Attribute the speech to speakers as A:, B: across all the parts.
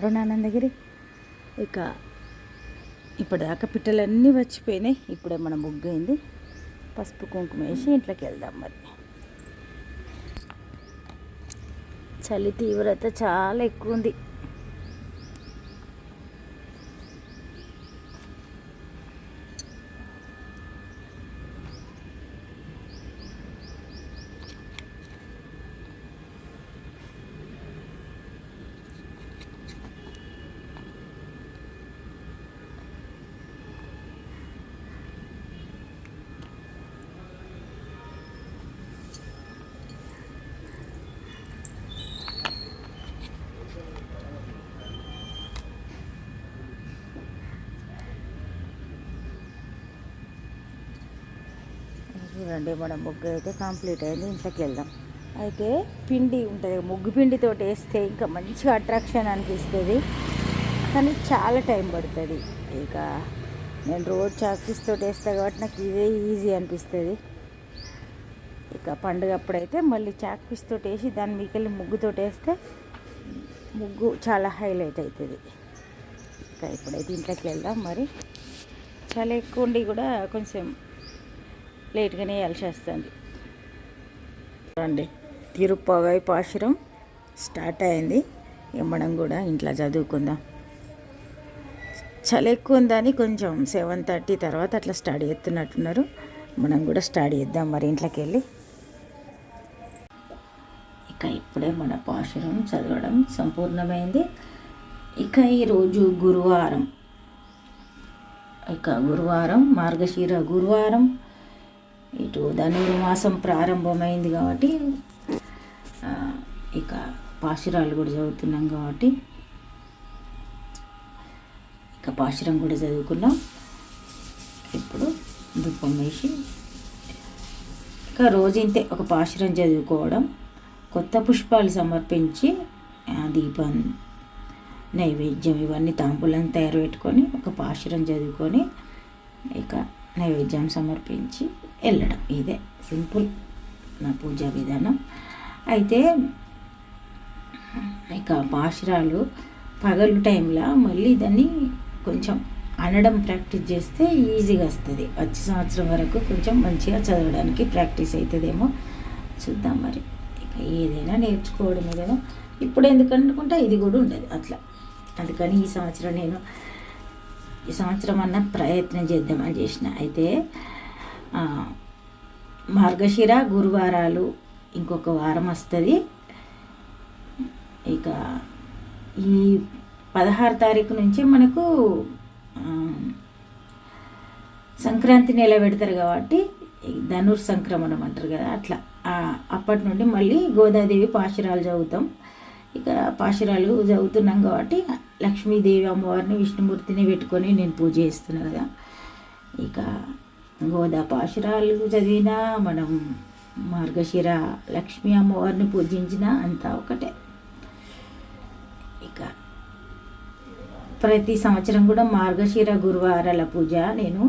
A: అరుణానందగిరి ఇక ఇప్పటిదాకా పిట్టలన్నీ వచ్చిపోయినాయి. ఇప్పుడే మనం ముగ్గైంది. పసుపు కుంకుమ వేసి ఇంట్లోకి వెళ్దాం మరి. చలి తీవ్రత చాలా ఎక్కువ ఉంది. చూడండి మన ముగ్గు అయితే కంప్లీట్ అయింది ఇంట్లోకి వెళ్దాం అయితే పిండి ఉంటుంది ముగ్గు పిండితో వేస్తే ఇంకా మంచిగా అట్రాక్షన్ అనిపిస్తుంది. కానీ చాలా టైం పడుతుంది. ఇక నేను రోజు చాకీస్తో వేస్తాను కాబట్టి నాకు ఇదే ఈజీ అనిపిస్తుంది. ఇక పండుగ అప్పుడైతే మళ్ళీ చాక్పీస్తో వేసి దాని మీకెళ్ళి ముగ్గుతో వేస్తే ముగ్గు చాలా హైలైట్ అవుతుంది ఇక ఇప్పుడైతే ఇంట్లోకి వెళ్దాం మరి. చాలా ఎక్కువ ఉండి కూడా కొంచెం లేట్గానే వెళ్ళేస్తుంది వస్తుంది చూడండి తిరుపవై పాశురం స్టార్ట్ అయింది. ఇమ్మడం మనం కూడా ఇంట్లో చదువుకుందాం. చలి ఎక్కువ ఉందని కొంచెం సెవెన్ థర్టీ తర్వాత అట్లా స్టార్ట్ చేస్తున్నట్టున్నారు మనం కూడా స్టార్ట్ చేద్దాం మరి ఇంట్లోకి వెళ్ళి ఇక ఇప్పుడే మన పాశురం చదవడం సంపూర్ణమైంది. ఇక ఈరోజు గురువారం. ఇక గురువారం మార్గశీర గురువారం. ఇటు ధనుర్మాసం ప్రారంభమైంది కాబట్టి ఇక పాశురాలు కూడా చదువుతున్నాం కాబట్టి ఇక పాశురం కూడా చదువుకున్నాం. ఇప్పుడు ధూపం వేసి ఇక రోజంతే ఒక పాశురం చదువుకోవడం కొత్త పుష్పాలు సమర్పించి ఆ దీపం నైవేద్యం ఇవన్నీ తాంబూలం తయారు పెట్టుకొని ఒక పాశురం చదువుకొని ఇక నైవేద్యం సమర్పించి వెళ్ళడం. ఇదే సింపుల్ నా పూజా విధానం. అయితే ఇక పాశురాలు పగలు టైంలో మళ్ళీ దాన్ని కొంచెం అనడం ప్రాక్టీస్ చేస్తే ఈజీగా వస్తుంది. వచ్చే సంవత్సరం వరకు కొంచెం మంచిగా చదవడానికి ప్రాక్టీస్ అవుతుందేమో చూద్దాం మరి. ఇక ఏదైనా నేర్చుకోవడం ఏదైనా ఇప్పుడు ఎందుకనుకుంటే ఇది కూడా ఉండదు అట్లా. అందుకని ఈ సంవత్సరం నేను ఈ సంవత్సరం అన్న ప్రయత్నం చేద్దామని చేసిన. అయితే మార్గశిర గురువారాలు ఇంకొక వారం వస్తుంది. ఇక ఈ పదహారు తారీఖు నుంచి మనకు సంక్రాంతి నెల పెడతారు కాబట్టి ధనుర్ సంక్రమణం అంటారు కదా అట్లా. అప్పటి నుండి మళ్ళీ గోదాదేవి పాశురాలు చదువుతాం. ఇక పాశురాలు చదువుతున్నాం కాబట్టి లక్ష్మీదేవి అమ్మవారిని విష్ణుమూర్తిని పెట్టుకొని నేను పూజ చేస్తున్నాను కదా. ఇక గోదా పాశురాలు చదివినా మనం మార్గశిర లక్ష్మీ అమ్మవారిని పూజించినా అంతా ఒకటే. ఇక ప్రతి సంవత్సరం కూడా మార్గశిర గురువారాల పూజ నేను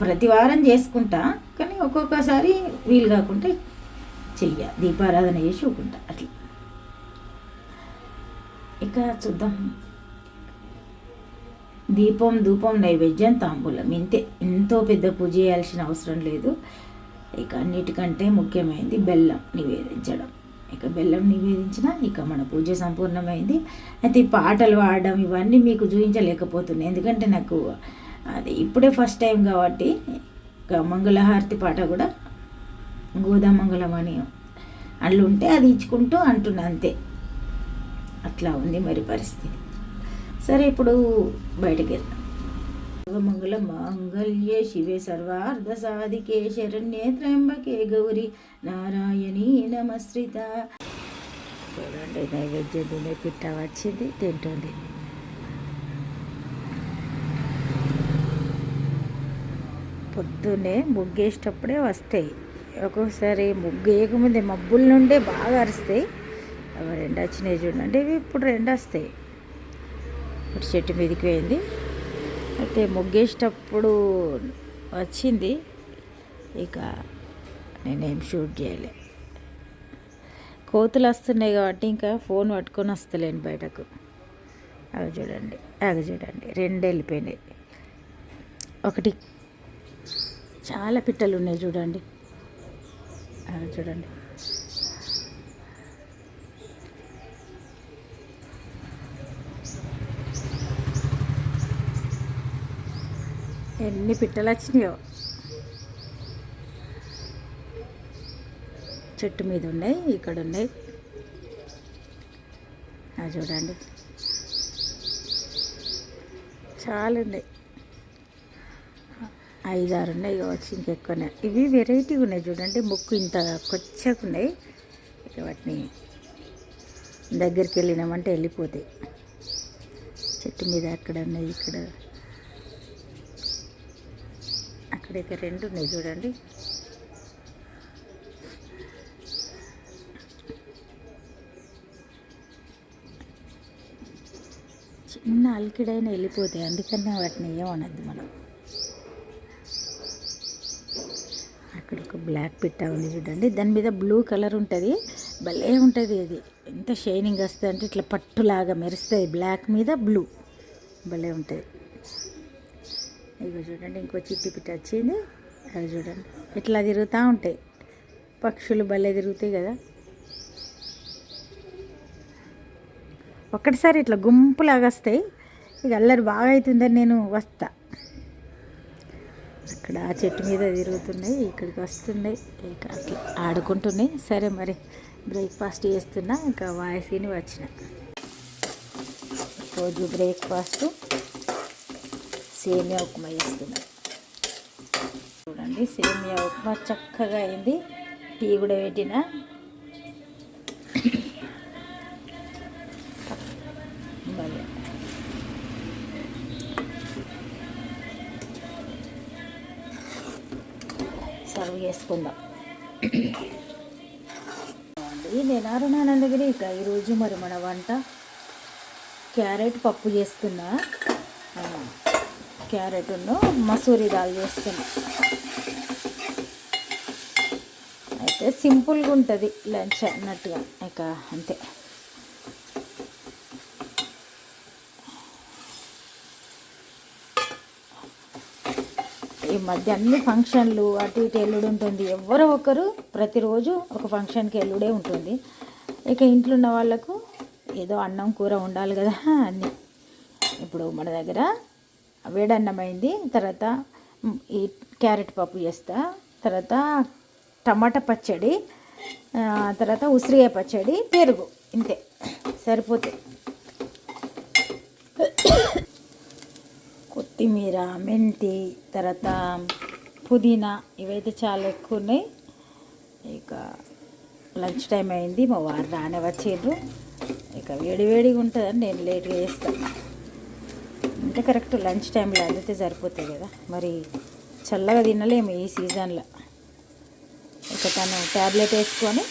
A: ప్రతి వారం చేసుకుంటా. కానీ ఒక్కొక్కసారి వీలు కాకుంటే చెయ్య దీపారాధన చేసి ఊకుంటా అట్లా. ఇక చూద్దాం. దీపం ధూపం నైవేద్యం తాంబూలం. ఇంతే. ఎంతో పెద్ద పూజ చేయాల్సిన అవసరం లేదు. ఇక అన్నిటికంటే ముఖ్యమైనది బెల్లం నివేదించడం. ఇక బెల్లం నివేదించిన ఇక మన పూజ సంపూర్ణమైంది. అయితే పాటలు పాడడం ఇవన్నీ మీకు చూపించలేకపోతున్నాయి ఎందుకంటే నాకు అది ఇప్పుడే ఫస్ట్ టైం కాబట్టి ఇక మంగళహారతి పాట కూడా గోదామంగళం అని అందులో ఉంటే అది ఇచ్చుకుంటూ అంటున్నా. అంతే. అట్లా ఉంది మరి పరిస్థితి. సరే ఇప్పుడు బయటకు వెళ్దాం మంగళ మాంగళ్యే శివే సర్వార్థ సాధికే శరణ్యే త్రయంబకే గౌరి నారాయణీ నమస్త్రిత చూడండి నైవేద్యం తినే పిట్ట వచ్చింది తింటుంది. పొద్దున్నే ముగ్గేసేటప్పుడే వస్తాయి. ఒక్కొక్కసారి ముగ్గు వేయకముందే మబ్బుల నుండే బాగా అరుస్తాయి. అవి రెండు వచ్చినాయి చూడండి ఇవి ఇప్పుడు రెండు వస్తాయి. ఇప్పుడు చెట్టు మీదకి పోయింది. అయితే ముగ్గేసేటప్పుడు వచ్చింది. ఇక నేనేం షూట్ చేయలే. కోతులు వస్తున్నాయి కాబట్టి ఇంకా ఫోన్ పట్టుకొని వస్తలేను బయటకు. అవి చూడండి అవి చూడండి. రెండు వెళ్ళిపోయినాయి. ఒకటి చాలా పిట్టలు ఉన్నాయి చూడండి. అవి చూడండి. ఎన్ని పిట్టలు వచ్చినాయో చెట్టు మీద ఉన్నాయి ఇక్కడ ఉన్నాయి. అది చూడండి. చాలా ఉన్నాయి ఐదారు ఉన్నాయి కావచ్చు ఇంకెక్కువనే ఇవి వెరైటీగా ఉన్నాయి చూడండి. ముక్కు ఇంత కొచ్చగా ఉన్నాయి ఇక వాటిని దగ్గరికి వెళ్ళినామంటే వెళ్ళిపోతాయి. చెట్టు మీద అక్కడ ఉన్నాయి ఇక్కడ ఇక్కడైతే రెండు ఉన్నాయి చూడండి. చిన్న అలికిడైన వెళ్ళిపోతాయి అందుకనే వాటిని ఏమనద్దు మనం. అక్కడ ఒక బ్లాక్ పిట్ట ఉంది చూడండి. దాని మీద బ్లూ కలర్ ఉంటుంది. భలే ఉంటుంది అది. ఎంత షైనింగ్ వస్తుంది అంటే ఇట్లా పట్టులాగా మెరుస్తుంది. బ్లాక్ మీద బ్లూ. భలే ఉంటుంది. ఇగో చూడండి ఇంకో చిట్టి పిట్ట వచ్చింది. అది చూడండి ఇట్లా తిరుగుతూ ఉంటాయి. పక్షులు భలే తిరుగుతాయి కదా. ఒక్కటిసారి ఇట్లా గుంపులాగా వస్తాయి. ఇక అల్లరి బాగా అవుతుందని నేను వస్తా. అక్కడ ఆ చెట్టు మీద తిరుగుతున్నాయి ఇక్కడికి వస్తున్నాయి. ఇక అట్లా ఆడుకుంటున్నాయి. సరే మరి బ్రేక్ఫాస్ట్ చేస్తున్నా ఇంకా వాయిస్ని వచ్చిన. రోజు బ్రేక్ఫాస్ట్. సేమియా ఉప్మా చేస్తున్నా. చూడండి సేమియా ఉప్మా చక్కగా అయింది. టీ కూడా పెట్టిన. భలే సర్వ్ చేసుకుందాం. నేను అరుణానందగిరి ఇక ఈరోజు మరి మన వంట క్యారెట్ పప్పు చేస్తున్నా. క్యారెట్ను మసూరి దాల్ చేస్తున్నా. అయితే సింపుల్గా ఉంటుంది లంచ్ అన్నట్టుగా. ఇక అంతే. ఈ మధ్య అన్ని ఫంక్షన్లు అటు ఇటు ఎల్లుడు ఉంటుంది. ఎవరో ఒకరు ప్రతిరోజు ఒక ఫంక్షన్కి ఎల్లుడే ఉంటుంది. ఇక ఇంట్లో ఉన్న వాళ్ళకు ఏదో అన్నం కూర ఉండాలి కదా అన్నీ. ఇప్పుడు మన దగ్గర వేడన్నం అయింది తర్వాత ఈ క్యారెట్ పప్పు చేస్తా. తర్వాత టమాటా పచ్చడి తర్వాత ఉసిరికాయ పచ్చడి పెరుగు ఇంతే. సరిపోతాయి కొత్తిమీర మెంతి తర్వాత పుదీనా ఇవైతే చాలా ఎక్కువ ఉన్నాయి ఇక లంచ్ టైం అయింది. మా వారు రానే వచ్చిండ్రు. ఇక వేడి వేడిగా ఉంటుందని నేను లేట్గా చేస్తాను అంటే కరెక్ట్ లంచ్ టైంలో అందితే సరిపోతాయి కదా. మరి చల్లగా తినలేము ఈ సీజన్లో. ఇక తను ట్యాబ్లెట్ వేసుకొని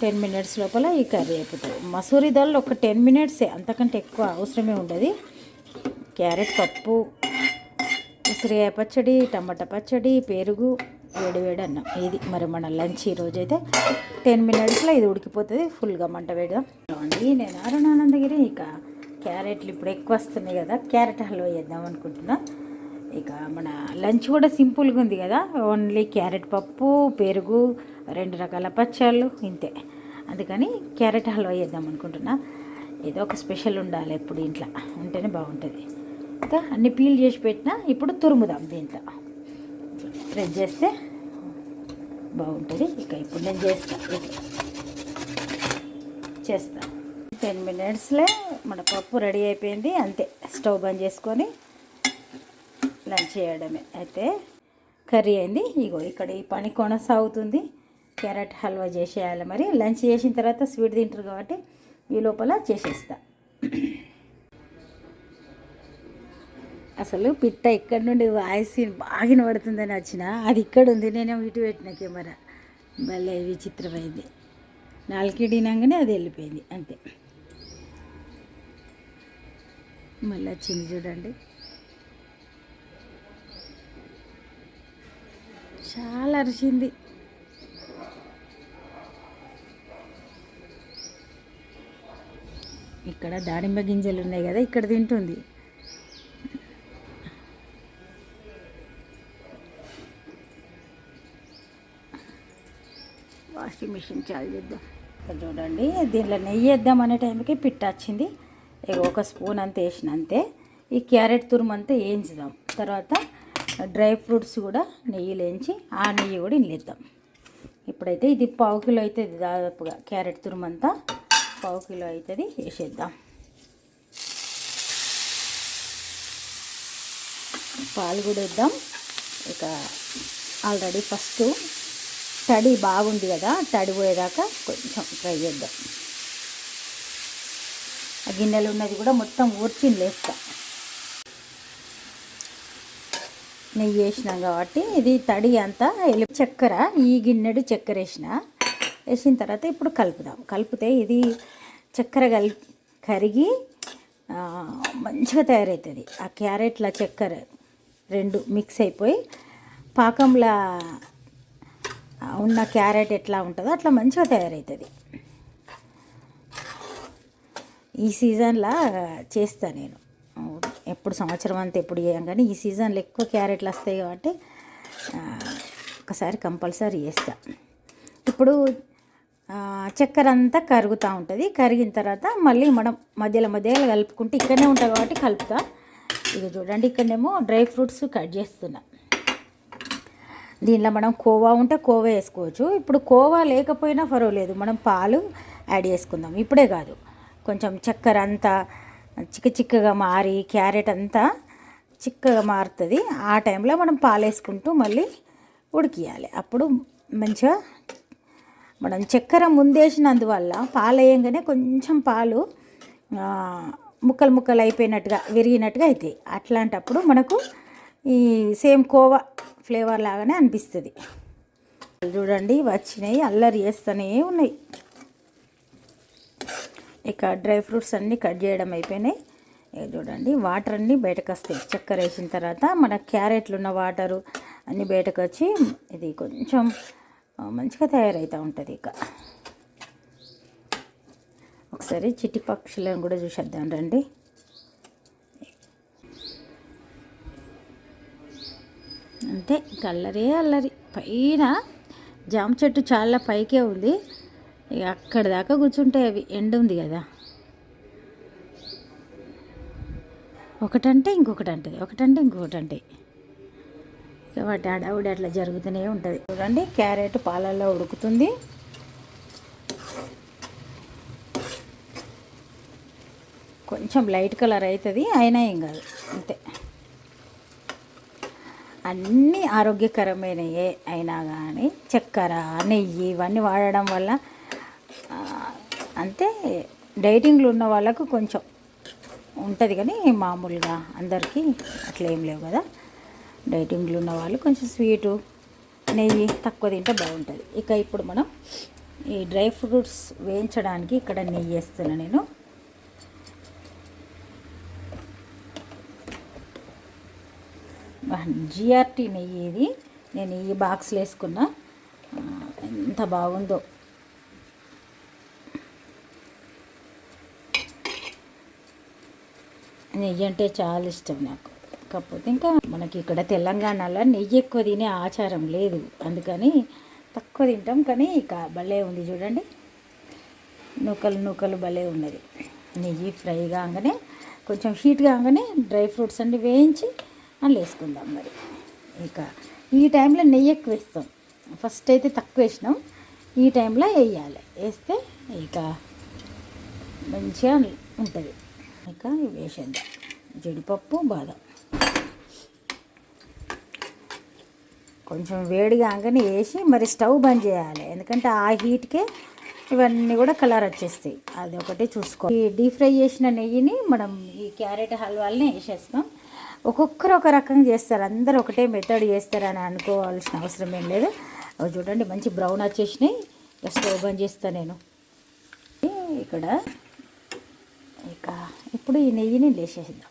A: టెన్ మినిట్స్ లోపల ఈ కర్రీ అయిపోతుంది. మసూరి దాల్ ఒక టెన్ మినిట్సే అంతకంటే ఎక్కువ అవసరమే ఉండదు. క్యారెట్ పప్పు ఉసిరికాయ పచ్చడి టమాటా పచ్చడి పెరుగు వేడి వేడి అన్నం. ఇది మరి మన లంచ్ ఈరోజు అయితే టెన్ మినిట్స్లో ఇది ఉడికిపోతుంది. ఫుల్గా మంట వేడదాం అండి నేను అరుణానందగిరి ఇక క్యారెట్లు ఇప్పుడు ఎక్కువ వస్తున్నాయి కదా క్యారెట్ హల్వా చేద్దాం అనుకుంటున్నా. ఇక మన లంచ్ కూడా సింపుల్గా ఉంది కదా ఓన్లీ క్యారెట్ పప్పు పెరుగు రెండు రకాల పచ్చళ్ళు ఇంతే. అందుకని క్యారెట్ హల్వా చేద్దాం అనుకుంటున్నా. ఏదో ఒక స్పెషల్ ఉండాలి ఎప్పుడు ఇంట్లో ఉంటేనే బాగుంటుంది. ఇంకా అన్ని పీల్ చేసి పెట్టినా ఇప్పుడు తురుముదాం దీంట్లో. ప్రెస్ చేస్తే బాగుంటుంది. ఇక ఇప్పుడు నేను చేస్తాను చేస్తాను టెన్ మినిట్స్లో మన పప్పు రెడీ అయిపోయింది అంతే. స్టవ్ బంద్ చేసుకొని లంచ్ చేయడమే. అయితే కర్రీ అయింది. ఇగో ఇక్కడ ఈ పని కొనసాగుతుంది. క్యారెట్ హల్వా చేసేయాలి మరి. లంచ్ చేసిన తర్వాత స్వీట్ తింటారు కాబట్టి ఈ లోపల చేసేస్తా. అసలు పిట్ట ఇక్కడ నుండి వాయిస్ బాగా వినబడుతుందని వచ్చిన అది ఇక్కడ ఉంది. నేనేమో ఇటు పెట్టిన కెమెరా. భలే విచిత్రమైంది. నాలుగిడినాగానే అది వెళ్ళిపోయింది. అంతే. మళ్ళీ వచ్చింది చూడండి. చాలా అరిచింది. ఇక్కడ దానిమ్మ గింజలు ఉన్నాయి కదా ఇక్కడ తింటుంది. వాషింగ్ మిషన్ చాలు చేద్దాం. చూడండి దీంట్లో నెయ్యి వేద్దాం అనే టైంకి పిట్ట వచ్చింది. ఇక ఒక స్పూన్ అంత వేసిన అంతే. ఈ క్యారెట్ తురుము అంతా వేయించుదాం. తర్వాత డ్రై ఫ్రూట్స్ కూడా నెయ్యిలో వేయించి ఆ నెయ్యి కూడా ఇంలేద్దాం ఇప్పుడైతే ఇది పావు కిలో అవుతుంది దాదాపుగా క్యారెట్ తురుము అంతా. పావు కిలో అవుతుంది వేసేద్దాం. పాలు కూడా వేద్దాం. ఇక ఆల్రెడీ ఫస్ట్ తడి బాగుంది కదా తడి పోయేదాకా కొంచెం ఫ్రై చేద్దాం. ఆ గిన్నెలు ఉన్నది కూడా మొత్తం ఊర్చి లేస్తా. నెయ్యి వేసినాం కాబట్టి ఇది తడి అంతా ఎలి చక్కెర ఈ గిన్నెడు చక్కెర వేసిన. వేసిన తర్వాత ఇప్పుడు కలుపుదాం. కలిపితే ఇది చక్కెర కలి కరిగి మంచిగా తయారవుతుంది ఆ క్యారెట్ల చక్కెర రెండు మిక్స్ అయిపోయి పాకంలా ఉన్న క్యారెట్ ఎట్లా ఉంటుందో అట్లా మంచిగా తయారవుతుంది ఈ సీజన్లో చేస్తా నేను. ఎప్పుడు సంవత్సరం అంతా ఎప్పుడు చేయం కానీ ఈ సీజన్లో ఎక్కువ క్యారెట్లు వస్తాయి కాబట్టి ఒకసారి కంపల్సరీ చేస్తా. ఇప్పుడు చక్కెర అంతా కరుగుతూ ఉంటుంది. కరిగిన తర్వాత మళ్ళీ మనం మధ్యలో మధ్యలో కలుపుకుంటే ఇక్కడనే ఉంటాయి కాబట్టి కలుపుతా. ఇక చూడండి ఇక్కడనేమో డ్రై ఫ్రూట్స్ కట్ చేస్తున్నా. దీనిలో మనం కోవా ఉంటే కోవా వేసుకోవచ్చు. ఇప్పుడు కోవా లేకపోయినా పర్వాలేదు మనం పాలు యాడ్ చేసుకుందాం. ఇప్పుడే కాదు. కొంచెం చక్కెర అంతా చిక్క చిక్కగా మారి క్యారెట్ అంతా చిక్కగా మారుతుంది. ఆ టైంలో మనం పాలేసుకుంటూ మళ్ళీ ఉడికియాలి. అప్పుడు మంచిగా మనం చక్కెర ముందేసినందువల్ల పాలు వేయంగానే కొంచెం పాలు ముక్కలు ముక్కలు అయిపోయినట్టుగా విరిగినట్టుగా అవుతాయి అట్లాంటప్పుడు మనకు ఈ సేమ్ కోవా ఫ్లేవర్ లాగానే అనిపిస్తుంది. చూడండి వచ్చినాయి అల్లరి చేస్తూనే ఉన్నాయి. ఇక డ్రై ఫ్రూట్స్ అన్నీ కట్ చేయడం అయిపోయినాయి. చూడండి వాటర్ అన్నీ బయటకు వస్తాయి. చక్కెర వేసిన తర్వాత మన క్యారెట్లు ఉన్న వాటరు అన్నీ బయటకు వచ్చి ఇది కొంచెం మంచిగా తయారవుతూ ఉంటుంది ఇక. ఒకసారి చిట్టి పక్షులను కూడా చూసేద్దాం రండి. అంటే కల్లరే అల్లరి. పైన జామ చెట్టు చాలా పైకే ఉంది. ఇక అక్కడి దాకా కూర్చుంటాయి అవి ఎండ ఉంది కదా. ఒకటంటే ఇంకొకటి అంటది ఒకటంటే ఇంకొకటి అంటే ఇక వాటి అడవుడి అట్లా జరుగుతూనే ఉంటుంది. చూడండి క్యారెట్ పాలల్లో ఉడుకుతుంది. కొంచెం లైట్ కలర్ అవుతుంది అయినా ఏం కాదు అంతే. అన్నీ ఆరోగ్యకరమైనవి అయినా కానీ చక్కెర నెయ్యి ఇవన్నీ వాడడం వల్ల అంటే డైటింగ్లో ఉన్న వాళ్ళకు కొంచెం ఉంటుంది కానీ మామూలుగా అందరికీ అట్లా ఏం లేవు కదా. డైటింగ్లో ఉన్న వాళ్ళు కొంచెం స్వీటు నెయ్యి తక్కువ తింటే బాగుంటుంది. ఇక ఇప్పుడు మనం ఈ డ్రై ఫ్రూట్స్ వేయించడానికి ఇక్కడ నెయ్యి వేస్తున్నా నేను. జిఆర్టీ నెయ్యి ఇది. నేను ఈ బాక్స్లో వేసుకున్నా. ఎంత బాగుందో. నెయ్యి అంటే చాలా ఇష్టం నాకు. కాకపోతే ఇంకా మనకి ఇక్కడ తెలంగాణలో నెయ్యి ఎక్కువ తినే ఆచారం లేదు. అందుకని తక్కువ తింటాం కానీ ఇక భలే ఉంది చూడండి. నూకలు నూకలు భలే ఉన్నది. నెయ్యి ఫ్రై కాగానే కొంచెం హీట్ కాగానే డ్రై ఫ్రూట్స్ అన్ని వేయించి అందులో వేసుకుందాం మరి. ఇక ఈ టైంలో నెయ్యి ఎక్కువ వేస్తాం. ఫస్ట్ అయితే తక్కువ వేసినాం. ఈ టైంలో వేయాలి. వేస్తే ఇక మంచిగా ఉంటుంది. ఇక వేసేద్దాం. జీడిపప్పు బాదం. కొంచెం వేడిగా అంగనే వేసి మరి స్టవ్ బంద్ చేయాలి. ఎందుకంటే ఆ హీట్కే ఇవన్నీ కూడా కలర్ వచ్చేస్తాయి. అది ఒకటి చూసుకో. ఈ డీప్ ఫ్రై చేసిన నెయ్యిని మనం ఈ క్యారెట్ హల్వాల్ని వేసేస్తాం. ఒక్కొక్కరు ఒక రకంగా చేస్తారు. అందరూ ఒకటే మెథడ్ చేస్తారని అనుకోవాల్సిన అవసరం ఏం లేదు. అవి చూడండి మంచి బ్రౌన్ వచ్చేసినాయి. స్టవ్ బంద్ చేస్తాను నేను. ఇక్కడ ఇక ఇప్పుడు ఈ నెయ్యిని లేసేసిద్దాం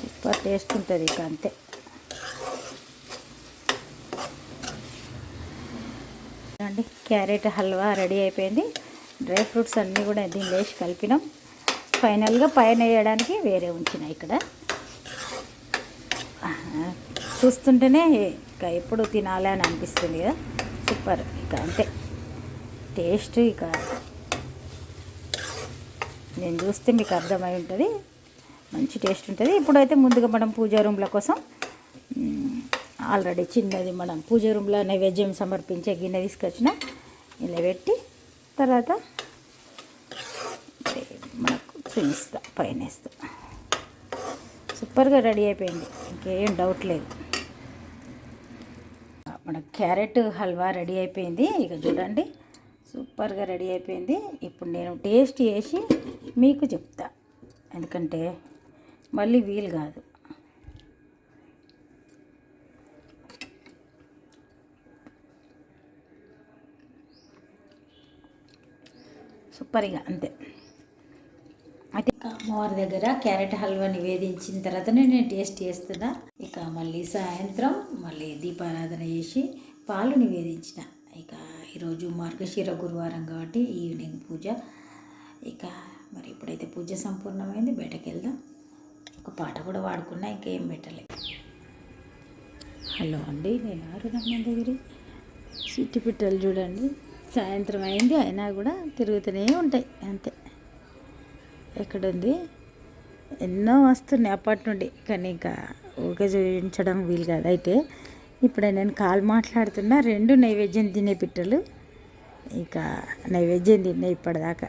A: సూపర్ టేస్ట్ ఉంటుంది ఇక అంతే. క్యారెట్ హల్వా రెడీ అయిపోయింది. డ్రై ఫ్రూట్స్ అన్నీ కూడా దీనిలో వేసి కలిపినాం. ఫైనల్గా పైన వేయడానికి వేరే ఉంచిన ఇక్కడ. చూస్తుంటేనే ఇక ఎప్పుడు తినాలి అని అనిపిస్తుంది కదా. సూపర్. ఇక అంతే. టేస్ట్ ఇక నేను చూస్తే మీకు అర్థమై ఉంటుంది. మంచి టేస్ట్ ఉంటుంది. ఇప్పుడైతే ముందుగా మనం పూజా రూమ్ల కోసం ఆల్రెడీ చిన్నది మనం పూజ రూమ్లో నైవేద్యం సమర్పించే గిన్నె తీసుకొచ్చిన. ఇలా పెట్టి తర్వాత మనకు చూపిస్తా పైన వేస్తా. సూపర్గా రెడీ అయిపోయింది ఇంకేం డౌట్ లేదు. మన క్యారెట్ హల్వా రెడీ అయిపోయింది ఇక చూడండి. సూపర్గా రెడీ అయిపోయింది ఇప్పుడు నేను టేస్ట్ చేసి మీకు చెప్తా. ఎందుకంటే మళ్ళీ వీలు కాదు. సూపర్గా అంతే. అయితే ఇక అమ్మవారి దగ్గర క్యారెట్ హల్వా నివేదించిన తర్వాతనే నేను టేస్ట్ చేస్తున్నా. ఇక మళ్ళీ సాయంత్రం మళ్ళీ దీపారాధన చేసి పాలు నివేదించిన. ఇక ఈరోజు మార్గశిర గురువారం కాబట్టి ఈవినింగ్ పూజ. ఇక మరి ఇప్పుడైతే పూజ సంపూర్ణమైంది బయటకు వెళ్దాం. ఒక పాట కూడా వాడుకున్నా ఇంకేం పెట్టలేదు హలో అండి నేను ఆరునమ్మ దగ్గర. సిట్టి పిట్టలు చూడండి. సాయంత్రం అయింది అయినా కూడా తిరుగుతూనే ఉంటాయి అంతే. ఎక్కడుంది? ఎన్నో వస్తున్నాయి అప్పటి నుండి. కానీ ఇంకా ఊకే చూపించడం వీలు కాదు. అయితే ఇప్పుడు నేను కాల్ మాట్లాడుతున్నా రెండు నైవేద్యం తినే పిట్టలు. ఇక నైవేద్యం తిన్నాయి ఇప్పటిదాకా.